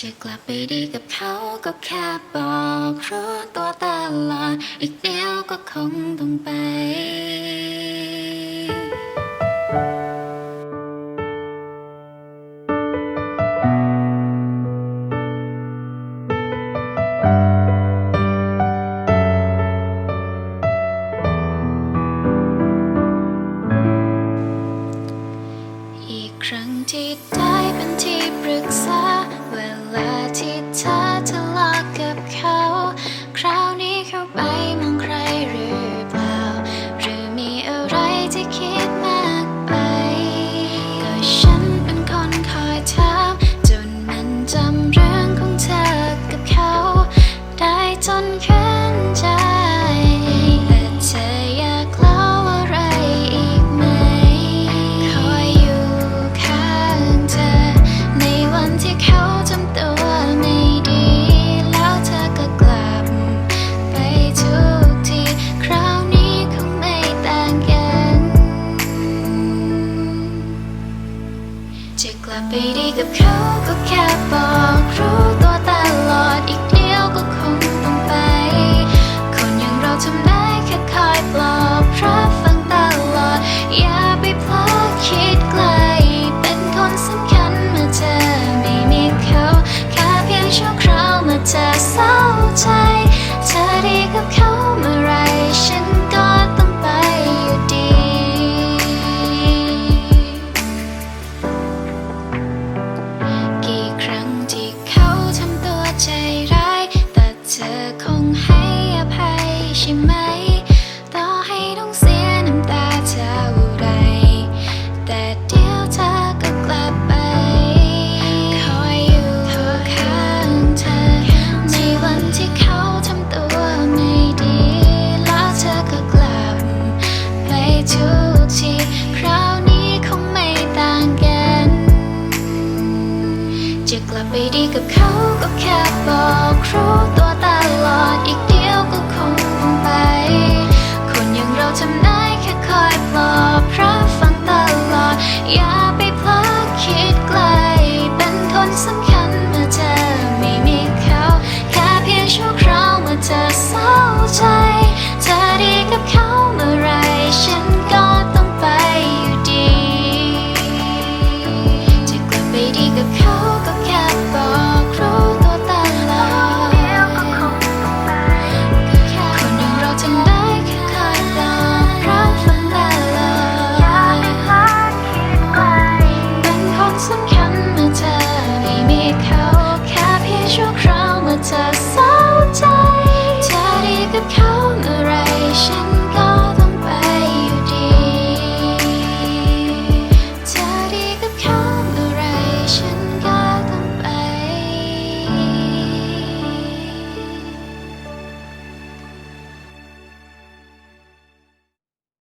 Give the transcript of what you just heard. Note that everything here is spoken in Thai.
จะกลับไปดีกับเขาก็แค่บอกรู้ตัวตลอดอีกเดียวก็คงต้องไปอีกครั้งที่ได้เป็นที่ปรึกษา ลับไปดีกับเขาก็แค่บอกรู้ จะกลับไปดีกับเขาก็แค่บอกครูตัวตลอดอีก